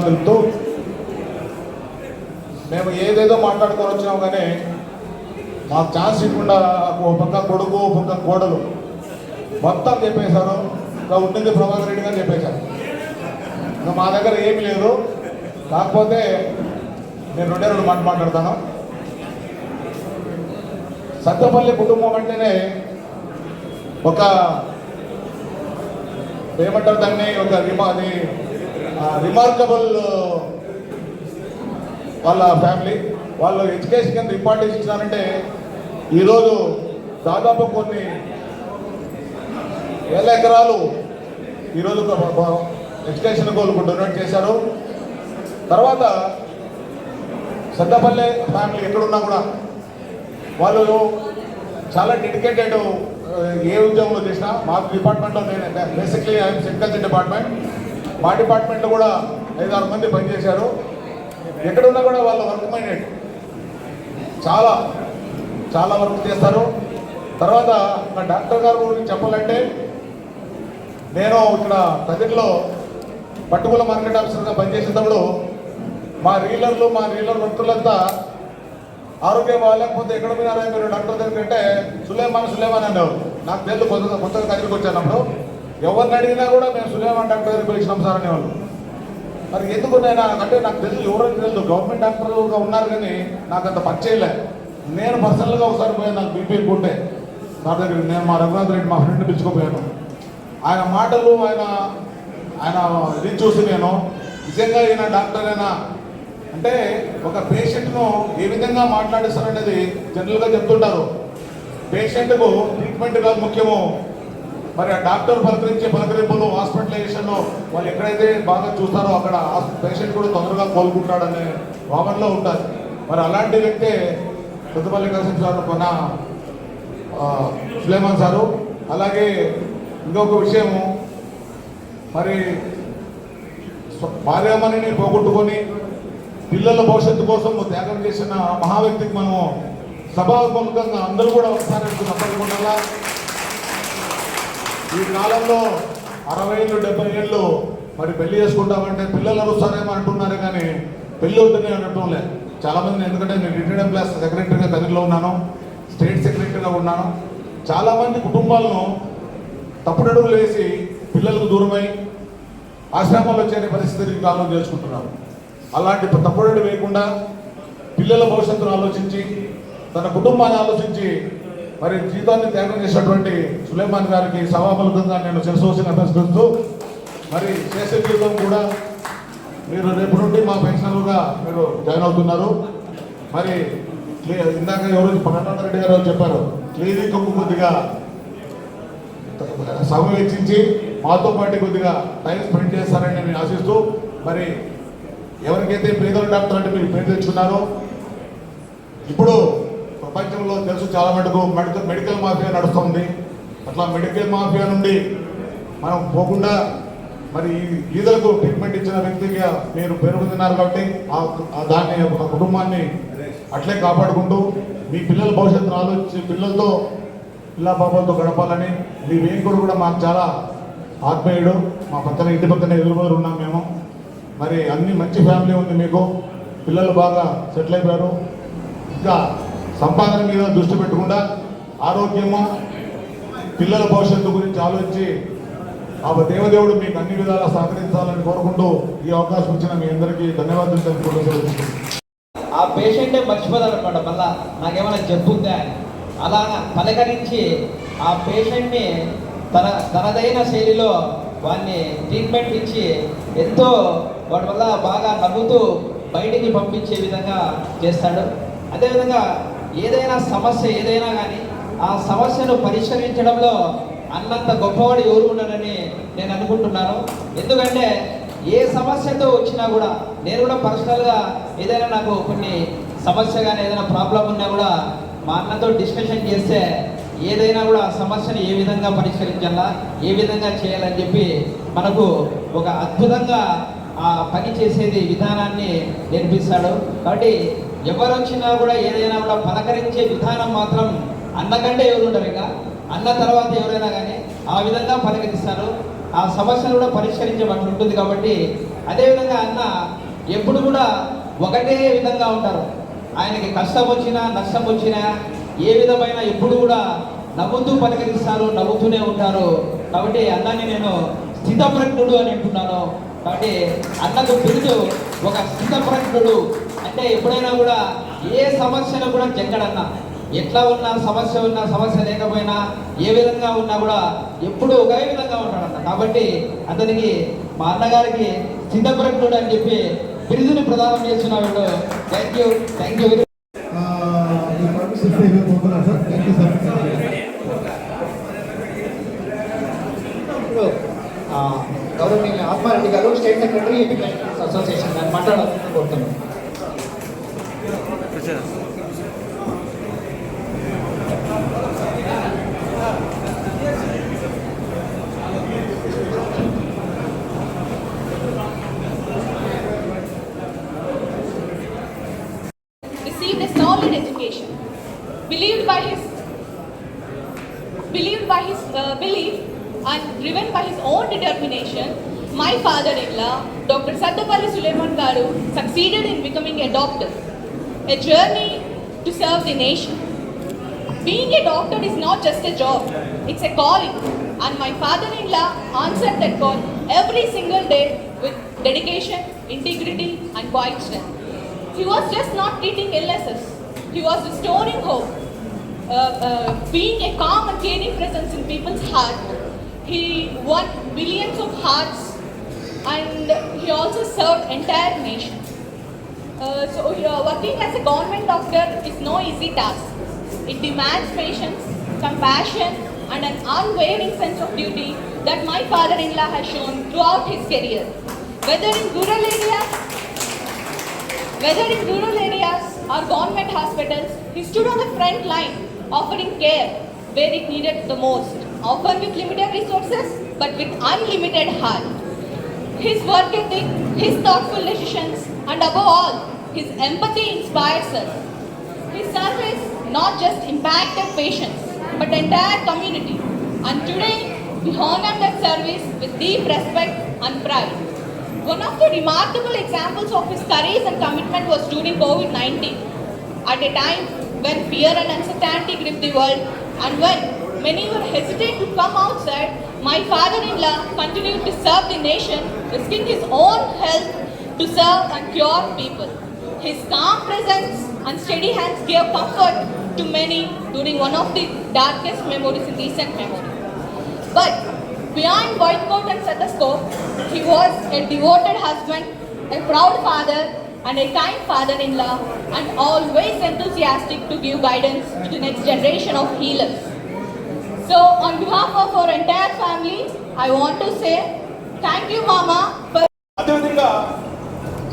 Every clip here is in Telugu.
నమస్కారం మేము ఏదేదో మాట్లాడుకొని వచ్చినాం కానీ మాకు ఛాన్స్ ఇవ్వకుండా ఒక పక్క కొడుకు ఒక పక్క కోడలు మొత్తం చెప్పేశారు. ఇంకా ఉండింది ప్రభాకర్ రెడ్డి గారు చెప్పేశారు. ఇంకా మా దగ్గర ఏమీ లేదు. కాకపోతే నేను రెండే రెండు మాట మాట్లాడతాను. సత్తపల్లి కుటుంబం అంటేనే ఒక ఏమంటారు దాన్ని? ఒక రిమా అది రిమార్కబుల్ uh, వాళ్ళ ఫ్యామిలీ వాళ్ళు ఎడ్యుకేషన్ కింద ఇంపార్టెన్స్ ఇచ్చినారంటే ఈరోజు దాదాపు కొన్ని వేల ఎకరాలు ఈరోజు ఎడ్యుకేషన్ కోలుకు డొనేట్ చేశారు. తర్వాత సద్దపల్లె ఫ్యామిలీ ఎక్కడున్నా కూడా వాళ్ళు చాలా డెడికేటెడ్ uh, ఏ ఉద్యోగంలో చేసినా మా డిపార్ట్మెంట్లో నేను బేసిక్లీ ఐఎమ్ సెక్రికల్చర్ డిపార్ట్మెంట్ మా డిపార్ట్మెంట్లో కూడా ఐదారు మంది పనిచేశారు. ఎక్కడున్నా కూడా వాళ్ళ వర్క్ మైండెడ్. చాలా చాలా వర్క్ చేస్తారు. తర్వాత మా డాక్టర్ గారు గురించి చెప్పాలంటే నేను ఇక్కడ ప్రజల్లో పట్టుకుల మార్కెట్ ఆఫీసర్గా పనిచేసేటప్పుడు మా రీలర్లు మా రీలర్ వర్కులంతా ఆరోగ్యం బాగాలేకపోతే ఎక్కడ పోయినారా మీరు డాక్టర్ దగ్గర అంటే సులేమాన్ సులేమాన్ అనేవారు నాకు తెలుసు కొత్తగా కొత్తగా కదిరికి వచ్చానప్పుడు ఎవరిని అడిగినా కూడా మేము సులేమాన్ డాక్టర్ దగ్గరికి వచ్చినాం సార్ అనేవాళ్ళు. మరి ఎందుకు నేను అంటే నాకు తెలుసు ఎవరో తెలుసు. గవర్నమెంట్ డాక్టర్గా ఉన్నారు కానీ నాకు అంత పరిచయలే నేను పర్సనల్గా ఒకసారి పోయాను నాకు బీపీ ఉంటే. సార్ దగ్గర నేను మా రఘునాథ్ రెడ్డి మా ఫ్రెండ్ పిలుచుకోపోయాను. ఆయన మాటలు ఆయన ఆయన ఇది చూసి నేను నిజంగా ఈయన డాక్టర్ అయినా. అంటే ఒక పేషెంట్ను ఏ విధంగా మాట్లాడిస్తారనేది జనరల్గా చెప్తుంటారు. పేషెంట్కు ట్రీట్మెంట్ కాదు ముఖ్యము. మరి ఆ డాక్టర్ పలకరించే పలకరింపులు హాస్పిటలైజేషన్లో వాళ్ళు ఎక్కడైతే బాగా చూస్తారో అక్కడ పేషెంట్ కూడా తొందరగా కోలుకుంటాడనే భావనలో ఉంటుంది మరి అలాంటి వ్యక్తే కొత్తపల్లి కసిం సార్ కొన్న సులేమాన్ సారు. అలాగే ఇంకొక విషయము మరి భార్యామణిని పోగొట్టుకొని పిల్లల భవిష్యత్తు కోసం త్యాగం చేసిన మహా వ్యక్తికి మనము సభాముఖంగా అందరూ కూడా ఒకసారి తప్పకుండా ఈ కాలంలో అరవై ఏళ్ళు డెబ్బై ఏళ్ళు మరి పెళ్ళి చేసుకుంటామంటే పిల్లలు వస్తారేమో అంటున్నారు కానీ పెళ్ళి అవుతున్నాయి అనటం లేదు. చాలామంది ఎందుకంటే నేను రిటైర్డ్ ఎంప్లాయస్ సెక్రటరీగా కదిరిలో ఉన్నాను స్టేట్ సెక్రటరీగా ఉన్నాను. చాలామంది కుటుంబాలను తప్పుడడుగులు వేసి పిల్లలకు దూరమై ఆశ్రమాల్లో చేరే పరిస్థితిని కాలం కాలంలో చేసుకుంటున్నారు. అలాంటి తప్పుడడు వేయకుండా పిల్లల భవిష్యత్తును ఆలోచించి తన కుటుంబాన్ని ఆలోచించి మరి జీవితాన్ని త్యాగం చేసినటువంటి సులేమాన్ గారికి సభాఫలకంగా నేను శిరసోసిన అభ్యర్థిస్తూ మరి చేసే జీవితం కూడా మీరు రేపు నుండి మా పెన్షనర్గా మీరు జాయిన్ అవుతున్నారు. మరి ఇందాక ఎవరు పగటాల రెడ్డి గారు చెప్పారు క్లినిక్ కొద్దిగా సభ వెచ్చించి మాతో పాటు కొద్దిగా టైం స్పెండ్ చేస్తారని నేను ఆశిస్తూ మరి ఎవరికైతే పేదల డాక్టర్ అంటే మీరు పేరు తెచ్చుకున్నారో ఇప్పుడు ప్రపంచంలో తెలుసు చాలా మటుకు. మెడికల్ మెడికల్ మాఫియా నడుస్తుంది. అట్లా మెడికల్ మాఫియా నుండి మనం పోకుండా మరి ఈ ట్రీట్మెంట్ ఇచ్చిన వ్యక్తిగా మీరు పేరు కాబట్టి ఆ- దాన్ని ఒక కుటుంబాన్ని అట్లే కాపాడుకుంటూ మీ పిల్లల భవిష్యత్తును ఆలోచించి పిల్లలతో పిల్ల పాపలతో గడపాలని మీ వేంకుడు కూడా మాకు చాలా ఆత్మీయుడు. మా పక్కన ఇంటి పక్కన ఎదురుబోరు ఉన్నాం మేము. మరి అన్ని మంచి ఫ్యామిలీ ఉంది మీకు. పిల్లలు బాగా సెటిల్ అయిపోయారు. ఇంకా సంపాదన మీద దృష్టి పెట్టకుండా ఆరోగ్యము పిల్లల భవిష్యత్తు గురించి ఆలోచించి ఆ దేవదేవుడు మీకు అన్ని విధాలా సహకరించాలని కోరుకుంటూ ఈ అవకాశం ఇచ్చిన మీ అందరికీ ధన్యవాదాలు తెలుపుకుంటూ ఆ పేషెంటే మర్చిపోదనమాట మళ్ళా నాకేమైనా జబ్బు ఉందా అలా పలకరించి ఆ పేషెంట్ని తన తనదైన శైలిలో వాడిని ట్రీట్మెంట్ ఇచ్చి ఎంతో వాటి వల్ల బాగా నవ్వుతూ బయటికి పంపించే విధంగా చేస్తాడు. అదేవిధంగా ఏదైనా సమస్య ఏదైనా కానీ ఆ సమస్యను పరిష్కరించడంలో అన్నంత గొప్పవాడు ఎవరు ఉండరని నేను అనుకుంటున్నాను. ఎందుకంటే ఏ సమస్యతో వచ్చినా కూడా నేను కూడా పర్సనల్గా ఏదైనా నాకు కొన్ని సమస్య కానీ ఏదైనా ప్రాబ్లం ఉన్నా కూడా మా అన్నతో డిస్కషన్ చేస్తే ఏదైనా కూడా ఆ సమస్యను ఏ విధంగా పరిష్కరించాలా ఏ విధంగా చేయాలని చెప్పి మనకు ఒక అద్భుతంగా ఆ పని చేసేది విధానాన్ని నేర్పిస్తాడు. కాబట్టి ఎవరు వచ్చినా కూడా ఏదైనా కూడా పలకరించే విధానం మాత్రం అన్నకంటే ఎవరు ఉండరు ఇంకా. అన్న తర్వాత ఎవరైనా కానీ ఆ విధంగా పలకరిస్తారు. ఆ సమస్యను కూడా పరిష్కరించబట్టి ఉంటుంది కాబట్టి అదేవిధంగా అన్న ఎప్పుడు కూడా ఒకటే విధంగా ఉంటారు. ఆయనకి కష్టం వచ్చినా నష్టం వచ్చినా ఏ విధమైన ఎప్పుడు కూడా నవ్వుతూ పలకరిస్తారు నవ్వుతూనే ఉంటారు. కాబట్టి అన్నాన్ని నేను స్థితప్రజ్ఞుడు అని అంటున్నాను. కాబట్టి అన్నకు బిరుదు ఒక స్థితప్రజ్ఞుడు అంటే ఎప్పుడైనా కూడా ఏ సమస్యను కూడా జంగడన్న ఎట్లా ఉన్నా సమస్య ఉన్నా సమస్య లేకపోయినా ఏ విధంగా ఉన్నా కూడా ఎప్పుడు ఒకే విధంగా ఉంటాడన్న కాబట్టి అతనికి మా అన్నగారికి సిద్ధప్రజ్ఞుడు అని చెప్పి బిరుదుని ప్రదానం చేస్తున్నాడు thank you thank you గౌరవనీయ ఆత్మారెడ్డి గారు స్టేట్ సెక్రటరీ ఎడ్యుకేషన్ అసోసియేషన్ గారు మాట్లాడాలని కోరుతున్నాను received a solid education, believed by his believed by his uh, belief and driven by his own determination, my father-in-law, Dr. Sattapalli Suleiman Garu, succeeded in becoming a doctor, a journey to serve the nation. Being a doctor is not just a job, it's a calling. And my father-in-law answered that call every single day with dedication, integrity, and quiet strength. He was just not treating illnesses, he was restoring hope. Uh, uh, being a calm and caring presence in people's heart, he won billions of hearts and he also served entire nation. Uh, so uh, working as a government doctor is no easy task. It demands patience, compassion, and an unwavering sense of duty that my father-in-law has shown throughout his career. Whether in rural areas, whether in rural areas or government hospitals, he stood on the front line, offering care where it needed the most, often with limited resources but with unlimited heart. His work ethic, his thoughtful decisions, and above all, his empathy inspires us. His service not just impacted patients, but entire community. And today, we honor that service with deep respect and pride. One of the remarkable examples of his courage and commitment was during COVID-19. At a time when fear and uncertainty gripped the world, and when many were hesitant to come outside, my father-in-law continued to serve the nation, risking his own health to serve and cure people. His calm presence and steady hands gave comfort to many during one of the darkest memories in recent memory. But beyond white coat and stethoscope, he was a devoted husband, a proud father, and a kind father-in-law, and always enthusiastic to give guidance to the next generation of healers. So, on behalf of our entire family, I want to say thank you Mama, అదేవిధంగా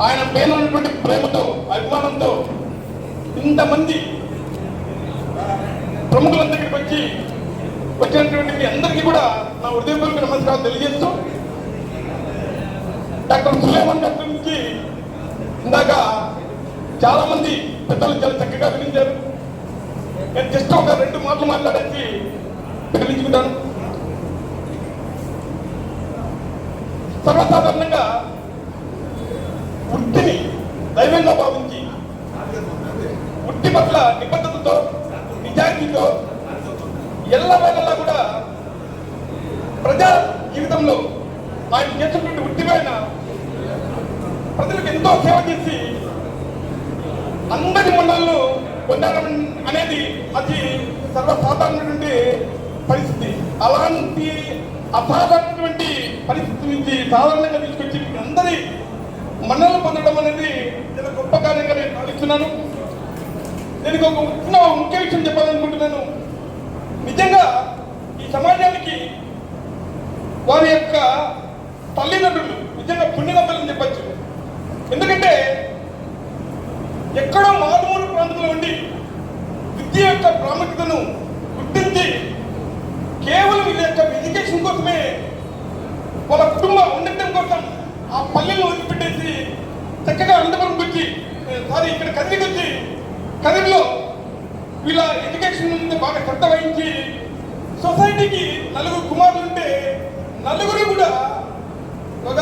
ఆయన పేరు ఉన్నటువంటి ప్రేమతో అభిమానంతో ఇంతమంది ప్రముఖులందరికీ వచ్చి వచ్చినటువంటి మీ అందరికీ కూడా నా హృదయపూర్వక నమస్కారం తెలియజేస్తూ డాక్టర్ సులేమన్ డాక్టర్ గురించి ఇందాక చాలా మంది పెద్దలు చాలా చక్కగా వినించారు. నేను జస్ట్ ఒక రెండు మాటలు మాట్లాడేసి వినిపించుకుంటాను. సర్వసాధారణంగా వృత్తిని దైవంగా భావించి వృత్తి పట్ల నిబద్ధతతో నిజాయితీతో ఎల్లవేళలా కూడా ప్రజా జీవితంలో ఆయన చేసినటువంటి వృత్తి ప్రజలకు ఎంతో సేవ చేసి అందరి మండలను పొందడం అనేది అది సర్వసాధారణమైనటువంటి పరిస్థితి. అలాంటి అసాధారణమైనటువంటి పరిస్థితి నుంచి సాధారణంగా తీసుకొచ్చి మీ అందరి మన్నలు పొందడం అనేది చాలా గొప్ప కార్యంగా నేను భావిస్తున్నాను. నేను ఒక చిన్న ముఖ్య విషయం చెప్పాలనుకుంటున్నాను. నిజంగా ఈ సమాజానికి వారి యొక్క తల్లిదండ్రులు నిజంగా పుణ్యనమ్మలని చెప్పచ్చు. ఎందుకంటే ఎక్కడో మారుమూల ప్రాంతంలో ఉండి విద్య యొక్క ప్రాముఖ్యతను గుర్తించి కేవలం వీళ్ళ యొక్క ఎడ్యుకేషన్ కోసమే వాళ్ళ కుటుంబం ఉండటం కోసం ఆ పల్లెల్లో వదిలిపెట్టేసి చక్కగా అనంతపురంకి వచ్చి సారీ ఇక్కడ కదిరికి వచ్చి కదిరిలో వీళ్ళ ఎడ్యుకేషన్ మీద బాగా శ్రద్ధ వహించి సొసైటీకి నలుగురు కుమారులు ఉంటే నలుగురు కూడా ఒక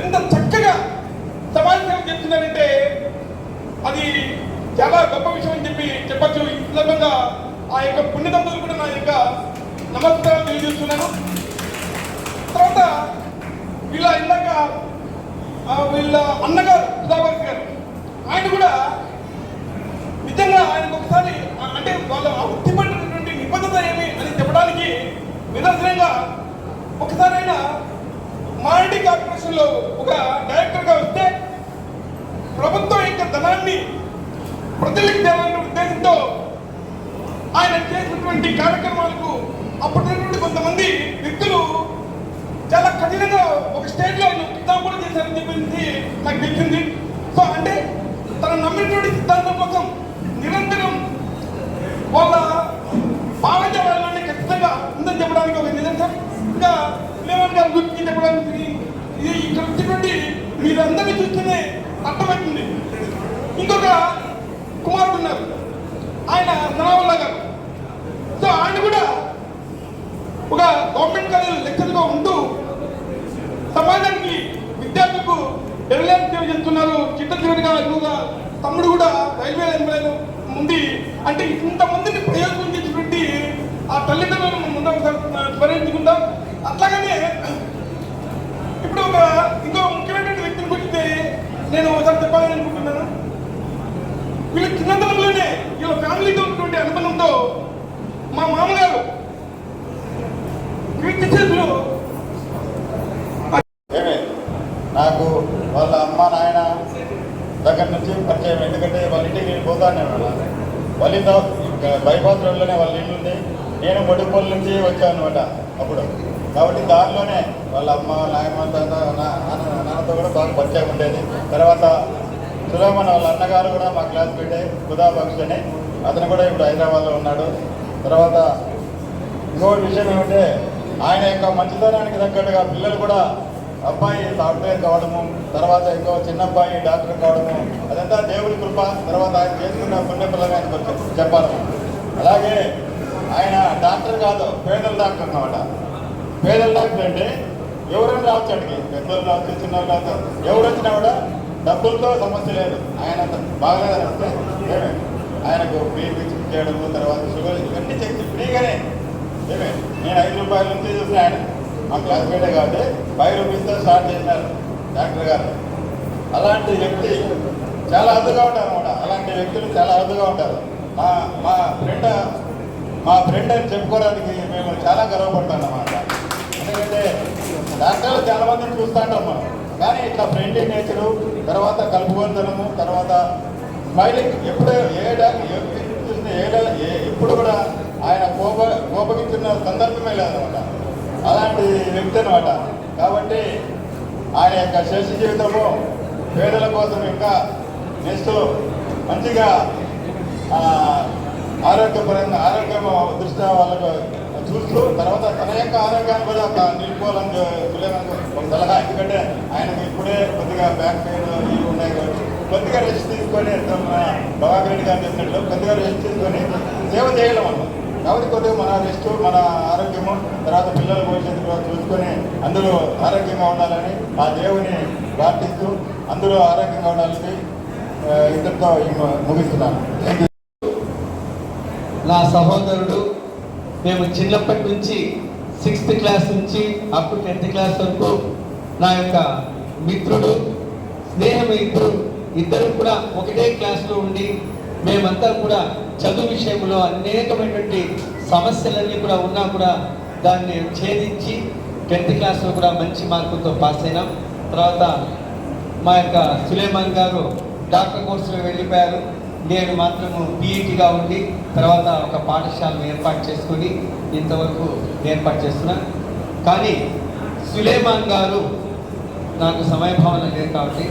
ఎంత చక్కగా సమాజ సేవ చేస్తున్నారంటే అది చాలా గొప్ప విషయం అని చెప్పి చెప్పచ్చు. ఈ సందర్భంగా ఆ యొక్క పుణ్యదంతులు కూడా నా యొక్క నమస్కారం తెలియజేస్తున్నాను తర్వాత వీళ్ళ ఇందాక ఆ, వీళ్ళ అన్నగారు సుధాకర్ గారు. ఆయన కూడా నిజంగా ఆయనకు ఒకసారి ఆ, అంటే వాళ్ళ వృత్తి వృత్తిపడినటువంటి నిబద్ధత ఏమి అని చెప్పడానికి నిదర్శనంగా ఒకసారి ఆయన మారడి కార్పొరేషన్లో ఒక డైరెక్టర్గా వస్తే ప్రభుత్వం యొక్క ధనాన్ని ప్రజలకు తేవాలనే ఉద్దేశంతో ఆయన చేసినటువంటి కార్యక్రమాలకు అప్పటినటువంటి కొంతమంది వ్యక్తులు చాలా కఠినంగా ఒక స్టేట్లో చేశారని నాకు తెలిసింది సో అంటే తను నమ్మినటువంటి సిద్ధాంతం కోసం నిరంతరం వాళ్ళ భావజాలాన్ని ఖచ్చితంగా ఉందని చెప్పడానికి ఒక నిదర్శనం ఇంకా లేవన్ గారి గురించి చెప్పడానికి ఇది ఇక్కడ వచ్చినటువంటి మీరందరినీ చూస్తేనే అర్థమవుతుంది. ఇంకొక కుమారుడు ఉన్నారు. ఆయన సనావల్లా గారు. సో ఆయన కూడా ఒక గవర్నమెంట్ కాలేజ్ లెక్చర్గా ఉంటూ సమాజానికి విద్యార్థులకు ఎరలేని సేవ చేస్తున్నారు చిట్ట చివరిగా ఎక్కువగా తమ్ముడు కూడా రైల్వే ఎంప్లాయ్ ఉంది అంటే ఇంతమందిని ప్రయోజనం చేసినటువంటి ఆ తల్లిదండ్రులను ముందుకు స్మరించుకుంటాం అట్లాగనే ఇప్పుడు ఒక ఇంకో ముఖ్యమైనటువంటి వ్యక్తిని గురించి నేను ఒకసారి చెప్పాలని అనుకుంటున్నాను వీళ్ళ చిన్నతనంలోనే వీళ్ళ ఫ్యామిలీతో ఉన్నటువంటి అనుబంధంతో మా మామగారు కీర్తి చేతిలో ఏమే నాకు వాళ్ళ అమ్మ నాయన దగ్గర నుంచి పరిచయం ఎందుకంటే వాళ్ళ ఇంటికి నేను పోతాను వల్లితో బైపాస్ రోడ్లోనే వాళ్ళ ఇల్లు ఉంది. నేను మొడిపల్లి నుంచి వచ్చాను అనమాట అప్పుడు. కాబట్టి దానిలోనే వాళ్ళ అమ్మ నాయమ్మ తాత, నాన్న నాన్నతో కూడా బాగా పరిచయం ఉండేది. తర్వాత సులేమన్ వాళ్ళ అన్నగారు కూడా మా క్లాస్ పెట్టే ఖుదా అని. అతను కూడా ఇప్పుడు హైదరాబాద్లో ఉన్నాడు. తర్వాత ఇంకో విషయం ఏమంటే ఆయన యొక్క మంచితనానికి తగ్గట్టుగా పిల్లలు కూడా అబ్బాయి సాఫ్ట్వేర్ కావడము తర్వాత ఇంకో చిన్న అబ్బాయి డాక్టర్ కావడము అదంతా దేవుడి కృప. తర్వాత ఆయన చేసుకున్న పుణ్య పిల్లగా చెప్పాలి. అలాగే ఆయన డాక్టర్ కాదు పేదల డాక్టర్ అనమాట పేదల డాక్టర్ అంటే ఎవరైనా రావచ్చు అడిగి పెద్దలు రావచ్చు చిన్నవాళ్ళు రావచ్చు. ఎవరు వచ్చినా కూడా డబ్బులతో సమస్య లేదు. ఆయన బాగా ఆయనకు బీపీ చెక్ చేయడము తర్వాత షుగర్ ఇవన్నీ చెక్ ఫ్రీగానే. ఏమే? నేను ఐదు రూపాయల నుంచి చూసిన ఆయన. మా క్లాస్మేటే కాబట్టి ఫైవ్ రూపీస్తో స్టార్ట్ చేసినారు డాక్టర్ గారు. అలాంటి వ్యక్తి చాలా అదుగా ఉంటారు అనమాట అలాంటి వ్యక్తులు చాలా అదుగా ఉంటారు. మా మా ఫ్రెండ్ మా ఫ్రెండ్ అని చెప్పుకోవడానికి మేము చాలా గర్వపడతాం అన్నమాట. ఎందుకంటే డాక్టర్లు చాలా మందిని చూస్తుంటాం మనం. కానీ ఇట్లా ఫ్రెండ్లీ నేచరు తర్వాత కలుపుకొందనము తర్వాత స్మైలింగ్ ఎప్పుడు ఏ డాక్టర్ ఏ వ్యక్తిని ఏ ఏ ఎప్పుడు కూడా ఆయన కోప కోపగించిన సందర్భమే లేదనమాట అలాంటి వ్యక్తి అనమాట కాబట్టి ఆయన యొక్క శేష జీవితము పేదల కోసం ఇంకా నెక్స్ట్ మంచిగా ఆరోగ్యపరంగా ఆరోగ్యం దృష్ట్యా వాళ్ళకు చూస్తూ తర్వాత తన యొక్క ఆరోగ్యాన్ని కూడా తా- నిలుపుకోవాలని సులేమన్ ఒక సలహా. ఎందుకంటే ఆయనకు ఇప్పుడే కొద్దిగా బ్యాక్ పెయిన్ ఇవి ఉన్నాయి కాబట్టి కొద్దిగా రెస్ట్ తీసుకొని భగవాన్ రెడ్డి గారు చెప్పినట్లు కొద్దిగా రెస్ట్ తీసుకొని సేవ చేయలేము అన్నమాట. కాబట్టి కొద్దిగా మన రెస్ట్ మన ఆరోగ్యము తర్వాత పిల్లల భవిష్యత్తు కూడా చూసుకొని అందరూ ఆరోగ్యంగా ఉండాలని ఆ దేవుని ప్రార్థిస్తూ అందరూ ఆరోగ్యంగా ఉండాలని ఇద్దరితో ముగిస్తున్నాను. నా సహోదరుడు మేము చిన్నప్పటి నుంచి సిక్స్త్ క్లాస్ నుంచి అప్ టు టెన్త్ క్లాస్ వరకు నా యొక్క మిత్రుడు స్నేహమిత్రుడు ఇద్దరు కూడా ఒకటే క్లాస్లో ఉండి మేమంతా కూడా చదువు విషయంలో అనేకమైనటువంటి సమస్యలన్నీ కూడా ఉన్నా కూడా దాన్ని ఛేదించి టెన్త్ క్లాస్లో కూడా మంచి మార్కులతో పాస్ అయినాం. తర్వాత మా యొక్క సులేమాన్ గారు డాక్టర్ కోర్సులో వెళ్ళిపోయారు. నేను మాత్రము పీఈటీగా ఉండి తర్వాత ఒక పాఠశాలను ఏర్పాటు చేసుకొని ఇంతవరకు ఏర్పాటు చేస్తున్నా. కానీ సులేమాన్ గారు నాకు సమయభావన లేదు కాబట్టి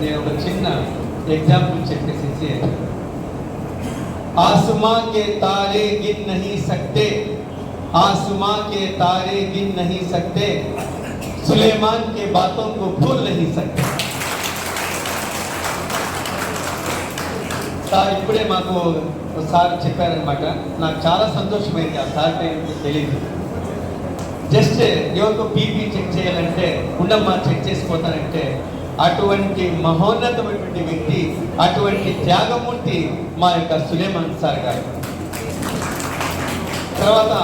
నేను ఒక చిన్న ఎగ్జాంపుల్ చెప్పేసి आसमां के तारे गिन नहीं सकते आसमां के तारे गिन नहीं सकते सुलेमान के बातों को भूल नहीं सकते సార్ ఇప్పుడే మాకు సార్ చెప్పారనమాట నాకు చాలా సంతోషమైంది ఆ సార్ పేరు తెలియదు జస్ట్ ఎవరికో బీపీ చెక్ చేయాలంటే ఉండమ్మా చెక్ చేసిపోతానంటే అటువంటి మహోన్నతమైనటువంటి వ్యక్తి అటువంటి త్యాగమూర్తి మా యొక్క సులేమన్ సార్ గారు. తర్వాత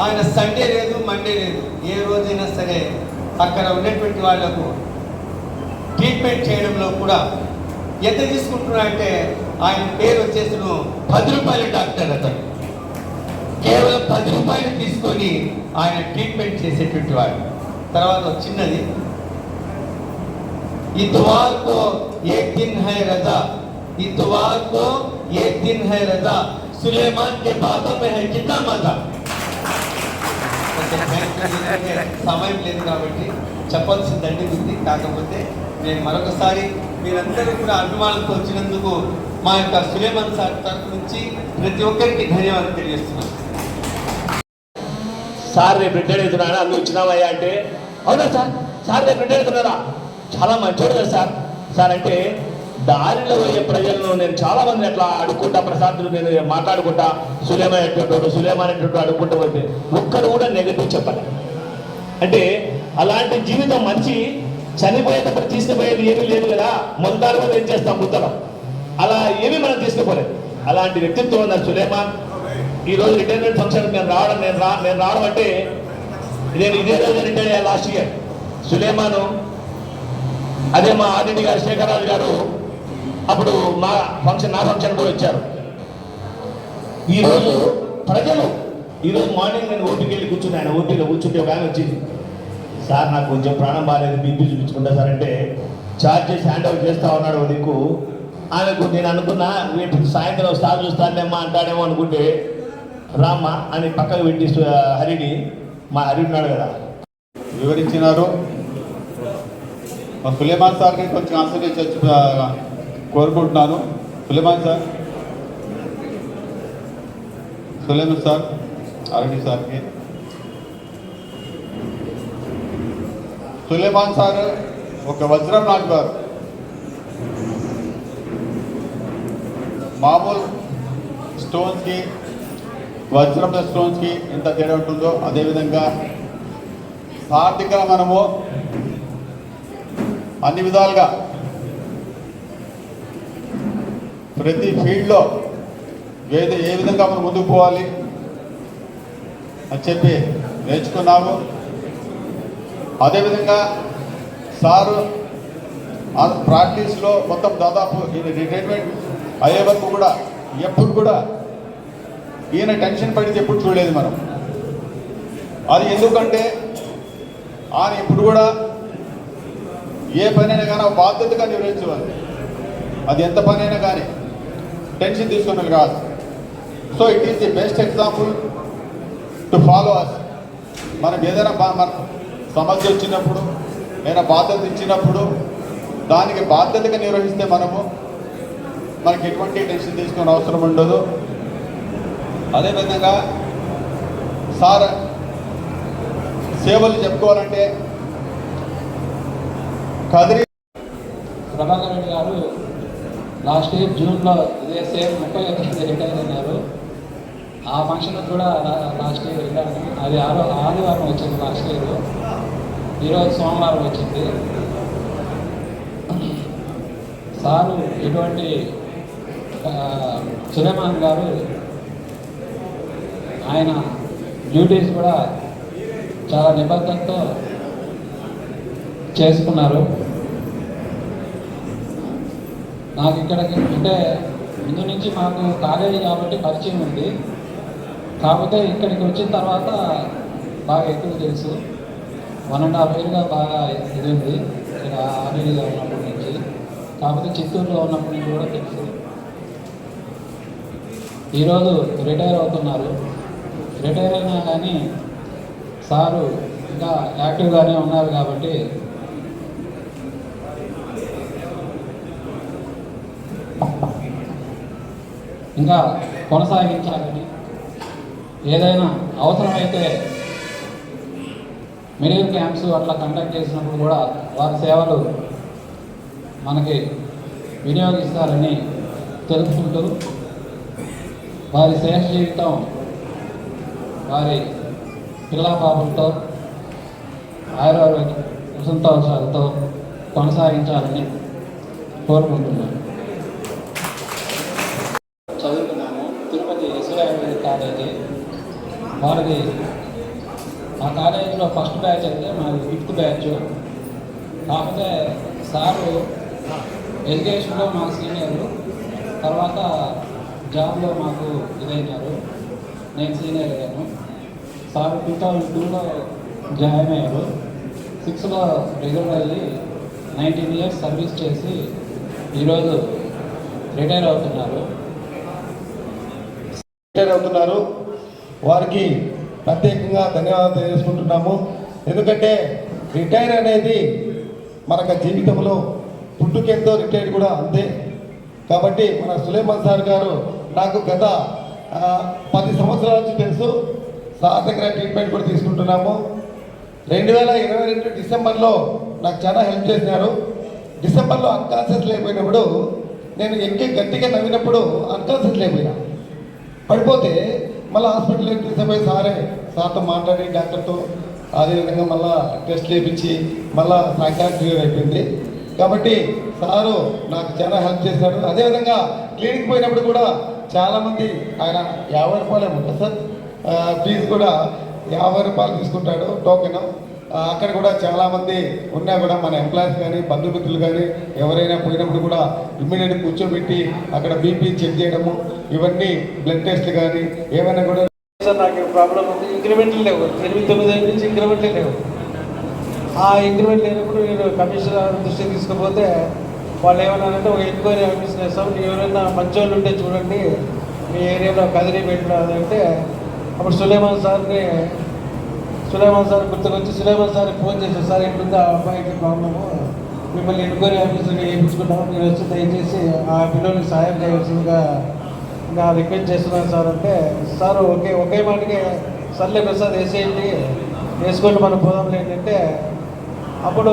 ఆయన సండే లేదు మండే లేదు. ఏ రోజైనా సరే అక్కడ ఉన్నటువంటి వాళ్ళకు ట్రీట్మెంట్ చేయడంలో కూడా ఎంత తీసుకుంటున్నారంటే ఆయన పేరు వచ్చేసి పది రూపాయల డాక్టర్ అతను. కేవలం పది రూపాయలు తీసుకొని ఆయన ట్రీట్మెంట్ చేసేటువంటి వాడు. తర్వాత చిన్నది इतवार को एक दिन है रजा इतवार को एक दिन है रजा सुलेमान के बातों में है कितना मजा కొంచెం ఎందుకంటే సమయం లేదు కాబట్టి చెప్పాల్సిందండి ఉంది కాకపోతే నేను మరొకసారి మీరందరూ కూడా అభిమానులతో వచ్చినందుకు మా యొక్క సులేమాన్ సార్ తరఫు నుంచి ప్రతి ఒక్కరికి ధన్యవాదాలు తెలియజేస్తున్నాను సార్ రేపు రిటైర్ అవుతున్నాడా నువ్వు వచ్చినావయ్యా అంటే అవునా సార్ సార్ రేపు రిటైర్ అవుతున్నారా చాలా మంచోడు కదా సార్ సార్ అంటే దారిలో పోయే ప్రజలను నేను చాలా మంది అట్లా అడుక్కుంటా ప్రశాంతులు నేను మాట్లాడుకుంటా సులేమా ఎటువంటి సులేమా అనేటువంటి అడుక్కుంటూ పోతే ఒక్కడు కూడా నెగటివ్ చెప్పాలి. అంటే అలాంటి జీవితం మంచి చనిపోయేటప్పుడు తీసుకుపోయేది ఏమీ లేదు కదా మొందారు కూడా ఏం చేస్తాం ముద్దలం అలా ఏమీ మనం తీసుకుపోలేదు. అలాంటి వ్యక్తిత్వం ఉన్నారు సులేమాన్ ఈ రోజు రిటైర్మెంట్ ఫంక్షన్ నేను రావడం నేను రా నేను రావడం అంటే నేను ఇదే రోజు రిటైర్ అయ్యా లాస్ట్ ఇయర్ సులేమాను అదే మా ఆర్డిటి గారు శేఖరరాజు గారు అప్పుడు మా ఫంక్షన్ నా ఫంక్షన్ కూడా వచ్చారు. ఈ రోజు ప్రజలు ఈ రోజు మార్నింగ్ నేను ఓటీకి వెళ్ళి కూర్చుని ఆయన ఓటీలో కూర్చుంటే ఒక ఆయన వచ్చింది. సార్ నాకు కొంచెం ప్రాణం బాగాలేదు బీపీ చూపించుకుంటా సార్ అంటే చార్జ్ చేసి హ్యాండ్ ఓవర్ చేస్తా ఉన్నాడు దిక్కు ఆమెకు నేను అనుకున్నా రేపు సాయంత్రం సార్ చూస్తానేమ్మా అంటాడేమో అనుకుంటే రామ్మా అని పక్కకు పెట్టి హరిని మా హరి ఉన్నాడు కదా. వివరించినారు. సులేమాన్ సార్కి కొంచెం ఆన్సర్ ఇచ్చి కోరుకుంటున్నాను. Suleman sir? Suleman sir? RD సార్కి. సులేమాన్ సార్ ఒక వజ్రం లాంటి వారు. మామూలు స్టోన్స్కి వజ్రం స్టోన్స్కి ఎంత తేడా ఉంటుందో అదేవిధంగా ఆర్థికంగా మనము అన్ని విధాలుగా. ప్రతి ఫీల్డ్లో ఏది ఏ విధంగా మనం ముందుకు పోవాలి అని చెప్పి నేర్చుకున్నాము. అదేవిధంగా సారు ఆ ప్రాక్టీస్లో మొత్తం దాదాపు ఈయన రిటైర్మెంట్ అయ్యే వరకు కూడా ఎప్పుడు కూడా ఈయన టెన్షన్ పడితే ఎప్పుడు చూడలేదు మనం. అది ఎందుకంటే ఆయన ఇప్పుడు కూడా ఏ పనైనా కానీ బాధ్యతగా నిర్వహించవాలి అది ఎంత పనైనా కానీ. టెన్షన్ తీసుకున్నది కాదు. So it is the best example to follow us మనం ఏదైనా మన సమస్య వచ్చినప్పుడు ఏదైనా బాధ్యత ఇచ్చినప్పుడు దానికి బాధ్యతగా నిర్వహిస్తే మనము మనకి ఎటువంటి టెన్షన్ తీసుకునే అవసరం ఉండదు. అదేవిధంగా సార్ సేవలు చెప్పుకోవాలంటే కదిరి. ప్రభాకర్ రెడ్డి గారు లాస్ట్ ఇయర్ జూన్లో ఇదే సేమ్ ముప్పై ఒకటి రిటైర్ అయినారు ఆ ఫంక్షన్ కూడా లాస్ట్ ఇయర్ రిటైర్ అది ఆరో ఆదివారం వచ్చింది లాస్ట్ ఇయర్. ఈరోజు సోమవారం వచ్చింది. సారు ఇటువంటి సులేమాన్ గారు ఆయన డ్యూటీస్ కూడా చాలా నిబద్ధతతో చేసుకున్నారు. నాకు ఇక్కడికి అంటే ముందు నుంచి మాకు కాలేజీ కాబట్టి పరిచయం ఉంది. కాకపోతే ఇక్కడికి వచ్చిన తర్వాత బాగా ఎక్కువ తెలుసు. వన్ అండ్ హాఫ్ ఇయర్గా బాగా ఇది ఉంది ఇక్కడ ఆర్మీగా ఉన్నప్పటి నుంచి. కాకపోతే చిత్తూరులో ఉన్నప్పటి నుంచి కూడా తెలుసు. ఈరోజు రిటైర్ అవుతున్నారు. రిటైర్ అయినా కానీ సారు ఇంకా యాక్టివ్గానే ఉన్నారు కాబట్టి ఇంకా కొనసాగించాలని ఏదైనా అవసరమైతే మెడికల్ క్యాంప్స్ అట్లా కండక్ట్ చేసినప్పుడు కూడా వారి సేవలు మనకి వినియోగిస్తారని తెలుపుకుంటూ వారి శేష జీవితం వారి పిల్లా పాపలతో ఆయుర్వేద సంతోషాలతో కొనసాగించాలని కోరుకుంటున్నాను చదువుకున్నాము తిరుపతి ఎస్వి ఆయుర్వేదిక్ కాలేజీ వాళ్ళది మా కాలేజీలో ఫస్ట్ బ్యాచ్ అయితే మాది ఫిఫ్త్ బ్యాచ్. కాకపోతే సారు ఎడ్యుకేషన్లో మా సీనియర్. తర్వాత జాబ్లో మాకు ఇదైనారు. నేను సీనియర్ అయ్యాను. సార్ టూ థౌజండ్ టూలో జాయిన్ అయ్యారు. సిక్స్లో రిజర్వ్ అయ్యి నైన్టీన్ ఇయర్స్ సర్వీస్ చేసి ఈరోజు రిటైర్ అవుతున్నారు. రిటైర్ అవుతున్నారు. వారికి ప్రత్యేకంగా ధన్యవాదాలు తెలియజేసుకుంటున్నాము. ఎందుకంటే రిటైర్ అనేది మనకు జీవితంలో పుట్టుకెంతో రిటైర్ కూడా అంతే. కాబట్టి మన సులేమాన్ సార్ గారు నాకు గత పది సంవత్సరాల నుంచి తెలుసు సార్ దగ్గర ట్రీట్మెంట్ కూడా తీసుకుంటున్నాము. రెండు వేల ఇరవై రెండు డిసెంబర్లో నాకు చాలా హెల్ప్ చేసినారు. డిసెంబర్లో అన్కాన్షియస్ లేకపోయినప్పుడు నేను ఎక్కి గట్టిగా నవ్వినప్పుడు అన్కాన్షియస్ లేకపోయినా. పడిపోతే మళ్ళీ హాస్పిటల్ తీసుకుపోయి సారే సార్తో మాట్లాడి డాక్టర్తో అదేవిధంగా మళ్ళా టెస్ట్ చేయించి మళ్ళా సాయంకాలం క్లియర్ అయిపోయింది. కాబట్టి సారు నాకు చాలా హెల్ప్ చేశాడు. అదేవిధంగా క్లినిక్ పోయినప్పుడు కూడా చాలామంది ఆయన యాభై రూపాయలు ఉంటుంది సార్? ఫీజు కూడా యాభై రూపాయలు తీసుకుంటాడు టోకెన్ అక్కడ కూడా చాలామంది ఉన్నా కూడా మన ఎంప్లాయీస్ కానీ బంధుమిత్రులు కానీ ఎవరైనా పోయినప్పుడు కూడా ఇమ్మీడియట్ కూర్చోబెట్టి అక్కడ బీపీ చెక్ చేయడము ఇవన్నీ బ్లడ్ టెస్ట్లు కానీ ఏమైనా కూడా సార్ నాకు ప్రాబ్లం ఉంది. ఇంక్రిమెంట్లు లేవు. ఎనిమిది తొమ్మిది నుంచి ఇంక్రిమెంట్లు లేవు. ఆ ఇంక్రిమెంట్ లేనప్పుడు నేను కమిషనర్ దృష్టికి తీసుకుపోతే వాళ్ళు ఏమన్నారంటే ఒక ఎంక్వైరీ ఆఫీస్ చేస్తాం ఎవరైనా మంచోళ్ళు ఉంటే చూడండి. మీ ఏరియాలో కదిరి పెట్టినారంటే అప్పుడు సులేమాన్ సార్ని సులేమాన్ సార్ గుర్తుకొచ్చి సులేమాన్ సార్కి ఫోన్ చేశారు. సార్ ఎట్లుంది ఆ అబ్బాయికి ప్రాబ్లము? మిమ్మల్ని ఎన్క్వైరీ ఆఫీస్కి వేయించుకుంటాము మీరు వచ్చి దయచేసి ఆ పిల్లలకి సాయం చేయవలసిందిగా నా రిక్వెస్ట్ చేస్తున్నాను సార్. అంటే సార్ ఒకే ఒకే మాటకి సర్లే ప్రసాద్ వేసేయండి. వేసుకొని మనం పోదాంలే ఏంటంటే అప్పుడు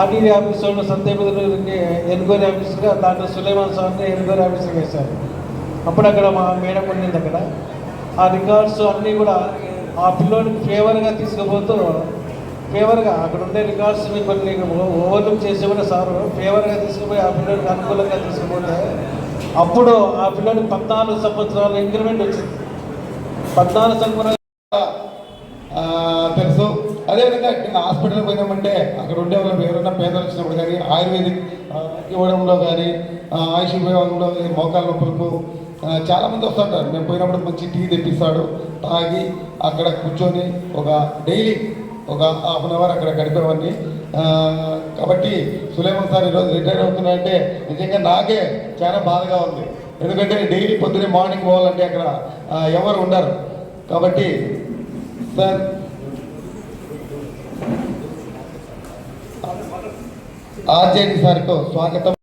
ఆర్డీడీ ఆఫీస్ వాళ్ళు సంతేపతికి ఎన్క్వైరీ ఆఫీసర్గా దాంట్లో సులేమాన్ సార్ని ఎన్క్వైరీ ఆఫీసర్గా వేశారు. అప్పుడు అక్కడ మా మేడం ఉండింది అక్కడ. ఆ రికార్డ్స్ అన్నీ కూడా ఆ పిల్లోడిని ఫేవర్గా తీసుకుపోతూ ఫేవర్గా అక్కడ ఉండే రికార్డ్స్ని కొన్ని ఓవర్లుక్ చేసేవాడు సార్. ఫేవర్గా తీసుకుపోయి ఆ పిల్లోడికి అనుకూలంగా తీసుకుపోతే అప్పుడు ఆ పిల్లోడికి పద్నాలుగు సంవత్సరాల ఇంక్రిమెంట్ వచ్చింది. పద్నాలుగు సంవత్సరాలు తెలుసు. అదేవిధంగా నిన్న హాస్పిటల్కి పోయినామంటే అక్కడ ఉండే వాళ్ళు ఎవరైనా పేదలు వచ్చినప్పుడు కానీ ఆయుర్వేదిక్ ఇవ్వడంలో కానీ ఆయుష్ విభాగంలో ఈ మోకాళ్ళ నొప్పులకు చాలామంది వస్తుంటారు మేము పోయినప్పుడు మంచి టీ తెప్పిస్తాడు. తాగి అక్కడ కూర్చొని ఒక డైలీ ఒక హాఫ్ అన్ అవర్ అక్కడ గడిపేవాడిని. కాబట్టి సులేమన్ సార్ ఈరోజు రిటైర్ అవుతున్నాయంటే నిజంగా నాకే చాలా బాధగా ఉంది. ఎందుకంటే డైలీ పొద్దునే మార్నింగ్ పోవాలంటే అక్కడ ఎవరు ఉండరు. కాబట్టి సార్ ఆర్జేడి సార్కు స్వాగతం.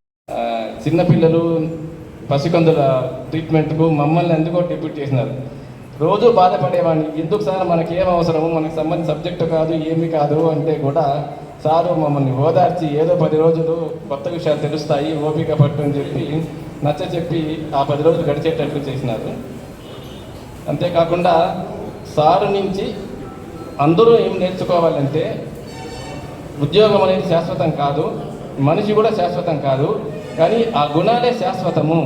చిన్నపిల్లలు పసికందుల ట్రీట్మెంట్కు మమ్మల్ని ఎందుకో డిప్యూట్ చేసినారు. రోజు బాధపడేవాడిని. ఎందుకు సార్? మనకి ఏం అవసరము? మనకి సంబంధించిన సబ్జెక్టు కాదు ఏమి కాదు అంటే కూడా సారు మమ్మల్ని ఓదార్చి ఏదో పది రోజులు కొత్త విషయాలు తెలుస్తాయి ఓపిక పట్టు అని చెప్పి నచ్చ చెప్పి ఆ పది రోజులు గడిచేటట్లు చేసినారు. అంతేకాకుండా సారు నుంచి అందరూ ఏం నేర్చుకోవాలంటే ఉద్యోగం అనేది శాశ్వతం కాదు మనిషి కూడా శాశ్వతం కాదు కానీ ఆ గుణాలే శాశ్వతము.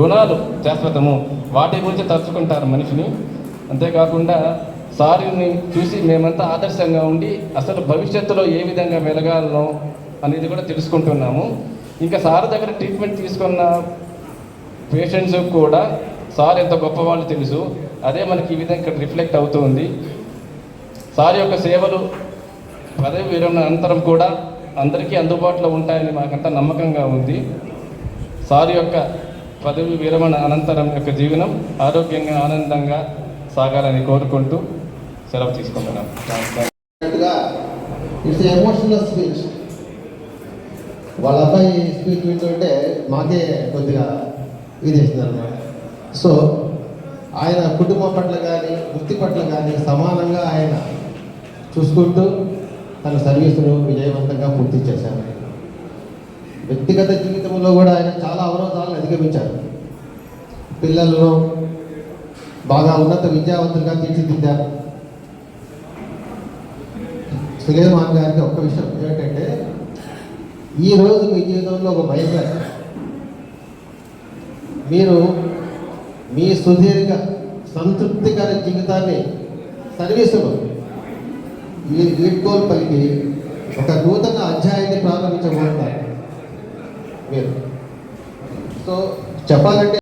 గుణాలు శాశ్వతము. వాటి గురించి తలుచుకుంటారు మనిషిని. అంతేకాకుండా సారిని చూసి మేమంతా ఆదర్శంగా ఉండి అసలు భవిష్యత్తులో ఏ విధంగా వెలగాలనో అనేది కూడా తెలుసుకుంటున్నాము. ఇంకా సార్ దగ్గర ట్రీట్మెంట్ తీసుకున్న పేషెంట్స్ కూడా సార్ ఎంత గొప్పవాళ్ళు తెలుసు. అదే మనకి ఈ విధంగా ఇక్కడ రిఫ్లెక్ట్ అవుతుంది. సార్ యొక్క సేవలు పదవి విరమణ అనంతరం కూడా అందరికీ అందుబాటులో ఉంటాయని మాకంతా నమ్మకంగా ఉంది. సార్ యొక్క పదవి విరమణ అనంతరం యొక్క జీవనం ఆరోగ్యంగా ఆనందంగా సాగాలని కోరుకుంటూ సెలవు తీసుకుంటున్నాం. ఇట్స్ ఎమోషనల్ స్పీచ్ వాళ్ళ అబ్బాయి స్పీచ్ వింటుంటే మాకే కొద్దిగా ఇది చేస్తున్నారు అన్నమాట సో ఆయన కుటుంబం పట్ల కానీ వృత్తి పట్ల కానీ సమానంగా ఆయన చూసుకుంటూ తన సర్వీసును విజయవంతంగా పూర్తి చేశారు. వ్యక్తిగత జీవితంలో కూడా ఆయన చాలా అవరోధాలను అధిగమించారు. పిల్లలను బాగా ఉన్నత విద్యావంతులుగా తీర్చిదిద్దారు. సులేమాన్ గారికి ఒక్క విషయం ఏంటంటే ఈరోజు మీ జీవితంలో ఒక మైలురాయి మీరు మీ సుదీర్ఘ సంతృప్తికర జీవితాన్ని సర్వీసులు ఈ వీడ్కోలు పలికి ఒక నూతన అధ్యాయాన్ని ప్రారంభించబోతున్నారు. మీరు. సో చెప్పాలంటే